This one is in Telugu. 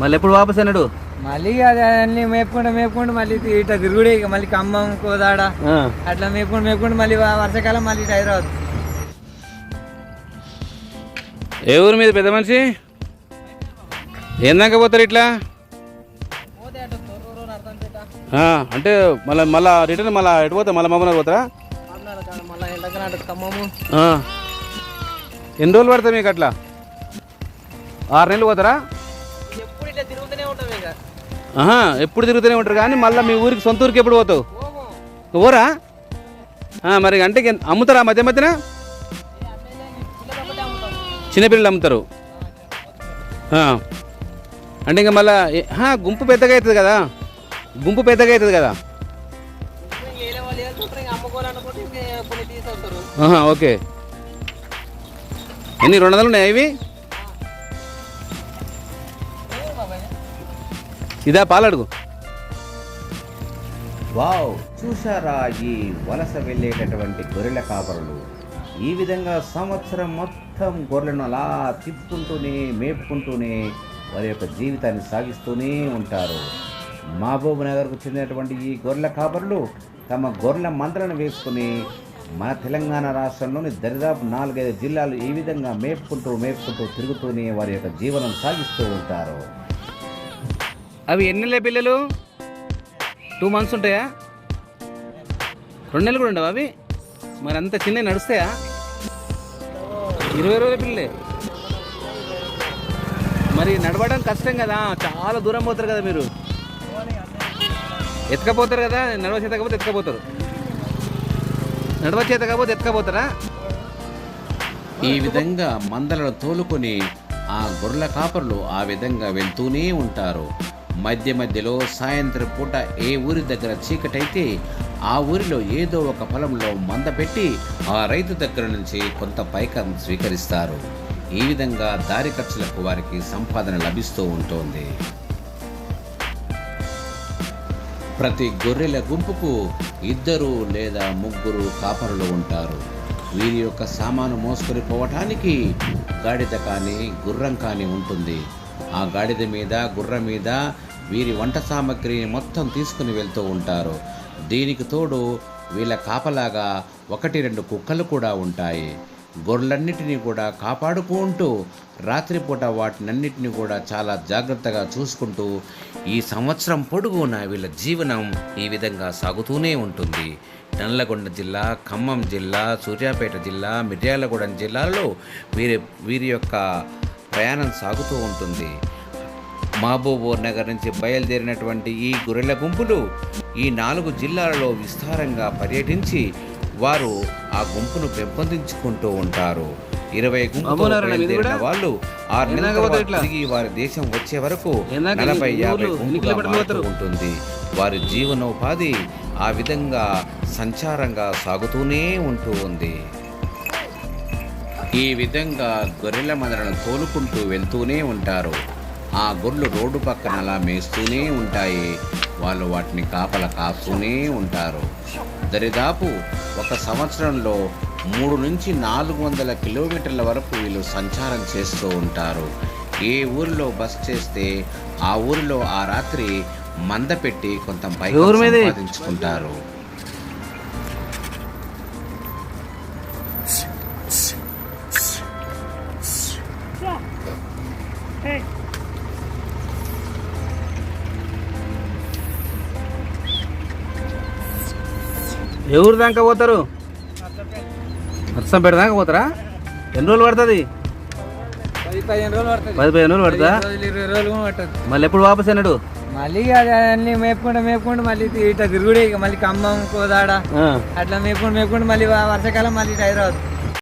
మళ్ళీ ఎప్పుడు వాపస్ అన్నాడు మళ్ళీ అది అన్ని మేపుకుంటూ మేపుకుంటూ మళ్ళీ ఇటు- ఇట్లా తిరుగుడే ఇక మళ్ళీ ఖమ్మం కోదాడ అట్లా మేపుకుంటూ మేపుకుంటూ మళ్ళీ వర్షాకాలం మళ్ళీ ఇటు హైదరాబాద్. ఏ ఊరు మీద పెద్ద మనిషి? ఏం దాకా పోతారు ఇట్లా? అంటే మళ్ళీ మళ్ళా రిటర్న్ మళ్ళీ ఎటు పోతా మళ్ళీ మమ్మల్ని పోతారా. ఎన్ని రోజులు పడతాయి మీకు అట్లా? ఆరు నెలలు పోతారా? ఎప్పుడు తిరుగుతూనే ఉంటారు కానీ మళ్ళీ మీ ఊరికి సొంత ఊరికి ఎప్పుడు పోతావు? ఊరా మరి అంటే అమ్ముతారా మధ్య మధ్యన? చిన్నపిల్లలు అమ్ముతారు. అంటే ఇంకా మళ్ళా గుంపు పెద్దగా అవుతుంది కదా. గుంపు పెద్దగా అవుతుంది కదా. ఓకే. ఎన్ని రెండు వందలు ఉన్నాయి ఇవి? ఇదే పాలడుగు. వావ్ చూసారా ఈ వలస వెళ్ళేటటువంటి గొర్రెల కాపరులు? ఈ విధంగా సంవత్సరం మొత్తం గొర్రెలను అలా తిప్పుకుంటూనే మేపుకుంటూనే వారి యొక్క జీవితాన్ని సాగిస్తూనే ఉంటారు. మహబూబ్ నగర్కు చెందినటువంటి ఈ గొర్రెల కాపరులు తమ గొర్రెల మందలను వేసుకుని మన తెలంగాణ రాష్ట్రంలోని దరిదాపు నాలుగైదు జిల్లాలు ఈ విధంగా మేపుకుంటూ మేపుకుంటూ తిరుగుతూనే వారి యొక్క జీవనం సాగిస్తూ ఉంటారు. అవి ఎన్ని నెలల పిల్లలు? టూ మంత్స్ ఉంటాయా? రెండు నెలలు కూడా ఉండవు అవి? మరి అంత చిన్న నడుస్తాయా? ఇరవై రోజుల పిల్లలే. మరి నడవడం కష్టం కదా చాలా దూరం పోతారు కదా మీరు. ఎత్తుకపోతారు కదా నడవ చేత కాకపోతే ఎత్తుకపోతారు. నడవ చేత కాకపోతే ఎత్తుకపోతారా? ఈ విధంగా మందలను తోలుకొని ఆ గొర్రెల కాపర్లు ఆ విధంగా వెళ్తూనే ఉంటారు. మధ్య మధ్యలో సాయంత్రం పూట ఏ ఊరి దగ్గర చీకటైతే ఆ ఊరిలో ఏదో ఒక పొలంలో మంద పెట్టి ఆ రైతు దగ్గర నుంచి కొంత పైకం స్వీకరిస్తారు. ఈ విధంగా దారి ఖర్చులకు వారికి సంపాదన లభిస్తూ ఉంటుంది. ప్రతి గొర్రెల గుంపుకు ఇద్దరు లేదా ముగ్గురు కాపరులు ఉంటారు. వీరి యొక్క సామాను మోసుకొని పోవటానికి గాడిద కానీ గుర్రం కానీ ఉంటుంది. ఆ గాడిద మీద గుర్రం మీద వీరి వంట సామాగ్రిని మొత్తం తీసుకుని వెళ్తూ ఉంటారు. దీనికి తోడు వీళ్ళ కాపలాగా ఒకటి రెండు కుక్కలు కూడా ఉంటాయి. గొర్రెలన్నిటినీ కూడా కాపాడుకుంటూ రాత్రిపూట వాటినన్నిటిని కూడా చాలా జాగ్రత్తగా చూసుకుంటూ ఈ సంవత్సరం పొడుగునా వీళ్ళ జీవనం ఈ విధంగా సాగుతూనే ఉంటుంది. నల్లగొండ జిల్లా ఖమ్మం జిల్లా సూర్యాపేట జిల్లా మిర్యాలగూడెం జిల్లాలో వీరి వీరి యొక్క ప్రయాణం సాగుతూ ఉంటుంది. మహబూబూర్ నగర్ నుంచి బయలుదేరినటువంటి ఈ గొర్రెల గుంపులు ఈ నాలుగు జిల్లాలలో విస్తారంగా పర్యటించి వారు ఆ గుంపును పెంపొందించుకుంటూ ఉంటారు ఇరవై బయలుదేరిన కూడా? వాళ్ళు ఆరు నెలల? తిరిగి వారి దేశం వచ్చే వరకు నలభై యాభై? ఉంటుంది వారి జీవనోపాధి ఆ విధంగా సంచారంగా సాగుతూనే ఉంటూ ఉంది ఈ విధంగా గొర్రెల మందలను తోలుకుంటూ వెళ్తూనే ఉంటారు ఆ గొర్రెలు రోడ్డు పక్కన అలా మేస్తూనే ఉంటాయి. వాళ్ళు వాటిని కాపల కాస్తూనే ఉంటారు. దరిదాపు ఒక సంవత్సరంలో మూడు నుంచి నాలుగు వందల కిలోమీటర్ల వరకు వీళ్ళు సంచారం చేస్తూ ఉంటారు. ఏ ఊరిలో బస్ చేస్తే ఆ ఊరిలో ఆ రాత్రి మంద పెట్టి కొంత మీది? సంపాదించుకుంటారు. ఊరు దాకా పోతారు? నర్సంపేట దాకా పోతారా? ఎన్ని రోజులు పడుతుంది? పది పదిహేను రోజులు పడుతుంది. ఇరవై రోజులు పడుతుంది. మళ్ళీ ఎప్పుడు వాపస్ అన్నాడు మళ్ళీ అది అన్ని మేపుకుంటూ మేపుకుంటూ మళ్ళీ ఇటు- ఇట్లా తిరుగుడే ఇక. మళ్ళీ ఖమ్మం కోదాడ. అట్లా మేపుకుంటూ మేపుకుంటూ మళ్ళీ వర్షాకాలం మళ్ళీ హైదరాబాద్